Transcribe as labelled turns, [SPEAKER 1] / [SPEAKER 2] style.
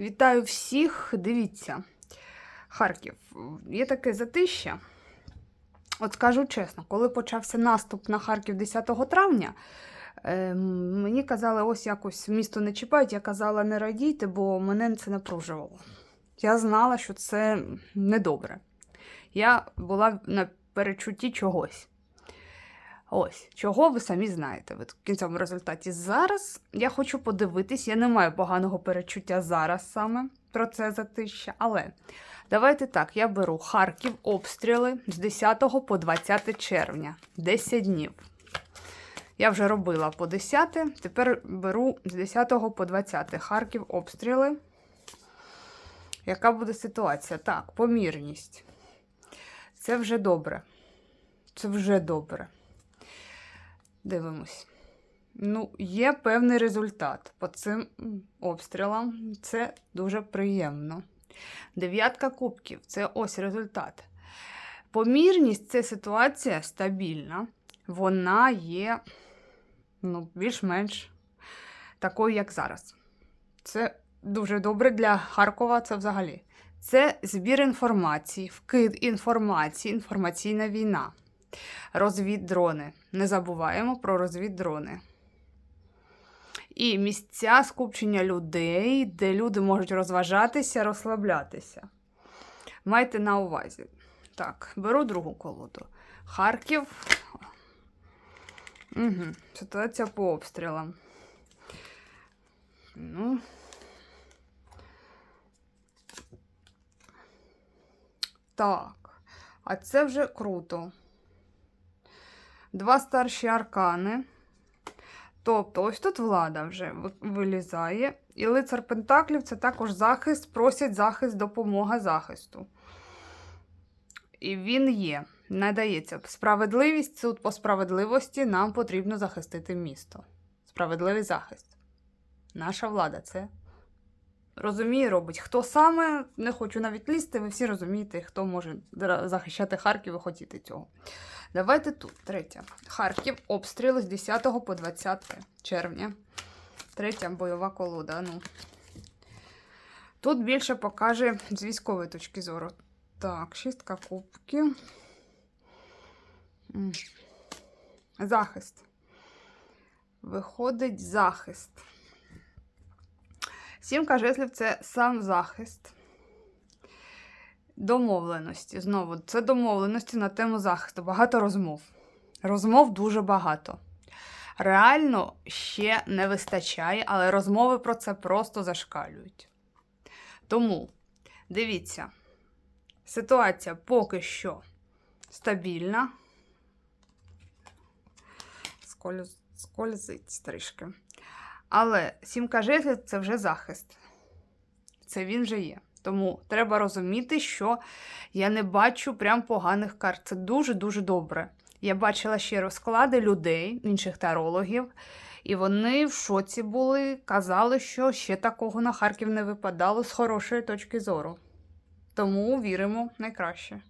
[SPEAKER 1] Вітаю всіх! Дивіться, Харків. Є таке затища. От скажу чесно, коли почався наступ на Харків 10 травня, е, мені казали, ось якось місто не чіпають. Я казала, не радійте, бо мене це напружувало. Я знала, що це недобре. Я була на перечутті чогось. Ось, чого ви самі знаєте в кінцевому результаті. Зараз я хочу подивитись, я не маю поганого перечуття зараз саме про це затища, але давайте так, я беру Харків обстріли з 10 по 20 червня, 10 днів. Я вже робила по 10, тепер беру з 10 по 20 Харків обстріли. Яка буде ситуація? Так, помірність. Це вже добре. Це вже добре. Дивимось. Ну, є певний результат по цим обстрілам. Це дуже приємно. Дев'ятка кубків це ось результат. Помірність це ситуація стабільна. Вона є ну, більш-менш такою, як зараз. Це дуже добре для Харкова, це взагалі. Це збір інформації, вкид інформації, інформаційна війна. Розвіддрони. Не забуваємо про розвіддрони. І місця скупчення людей, де люди можуть розважатися, розслаблятися. Майте на увазі. Так, беру другу колоду. Харків. Угу. Ситуація по обстрілам. Ну. Так. А це вже круто. Два старші аркани. Тобто, ось тут влада вже вилізає. І лицар Пентаклів це також захист, просять захист, допомога захисту. І він є. Надається справедливість. Суд по справедливості нам потрібно захистити місто. Справедливий захист. Наша влада це розуміє, робить. Хто саме, не хочу навіть лізти, ви всі розумієте, хто може захищати Харків і хотіти цього. Давайте тут, третя. Харків, обстріли з 10 по 20 червня. Третя бойова колода. Ну. Тут більше покаже з військової точки зору. Так, шістка кубків. Захист. Виходить захист. Сімка жезлів це сам захист. Домовленості. Знову, це домовленості на тему захисту. Багато розмов. Розмов дуже багато. Реально ще не вистачає, але розмови про це просто зашкалюють. Тому дивіться, ситуація поки що стабільна. Скользить трішки. Але сімка жезлів це вже захист. Це він вже є. Тому треба розуміти, що я не бачу прям поганих карт. Це дуже-дуже добре. Я бачила ще розклади людей, інших тарологів, і вони в шоці були, казали, що ще такого на Харків не випадало з хорошої точки зору. Тому віримо найкраще.